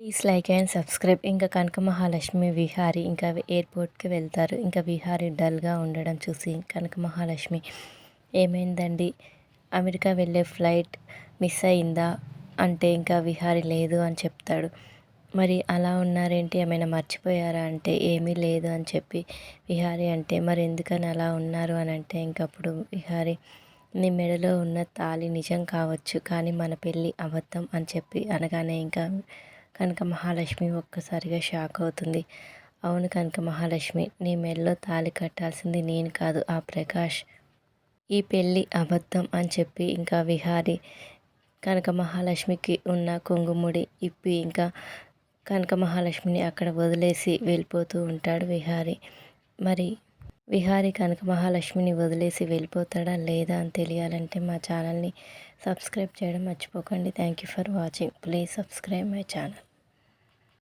Please like and subscribe. ఇంకా కనక మహాలక్ష్మి విహారి ఇంకా ఎయిర్పోర్ట్కి వెళ్తారు. ఇంకా విహారి డల్గా ఉండడం చూసి కనక మహాలక్ష్మి ఏమైందండి? అమెరికా వెళ్ళే ఫ్లైట్ మిస్ అయిందా? అంటే ఇంకా విహారి లేదు అని చెప్తాడు. మరి అలా ఉన్నారేంటి? ఏమైనా మర్చిపోయారా అంటే ఏమీ లేదు అని చెప్పి విహారి అంటే మరి ఎందుకని అలా ఉన్నారు? అని అంటే ఇంకప్పుడు విహారీ నీ మెడలో ఉన్న తాళి నిజం కావచ్చు కానీ మన పెళ్ళి అబద్ధం అని చెప్పి అనగానే ఇంకా కనక మహాలక్ష్మి ఒక్కసారిగా షాక్ అవుతుంది. అవును కనక మహాలక్ష్మి నీ మెడలో తాళి కట్టాల్సింది నేను కాదు ఆ ప్రకాష్. ఈ పెళ్ళి అబద్ధం అని చెప్పి ఇంకా విహారి కనక మహాలక్ష్మికి ఉన్న కుంగుముడి ఇప్పి ఇంకా కనక మహాలక్ష్మిని అక్కడ వదిలేసి వెళ్ళిపోతూ ఉంటాడు విహారి. మరి విహారి కనక మహాలక్ష్మిని వదిలేసి వెళ్ళిపోతాడా లేదా అని తెలియాలంటే మా ఛానల్ని సబ్స్క్రైబ్ చేయడం మర్చిపోకండి. Thank you for watching. Please subscribe my channel.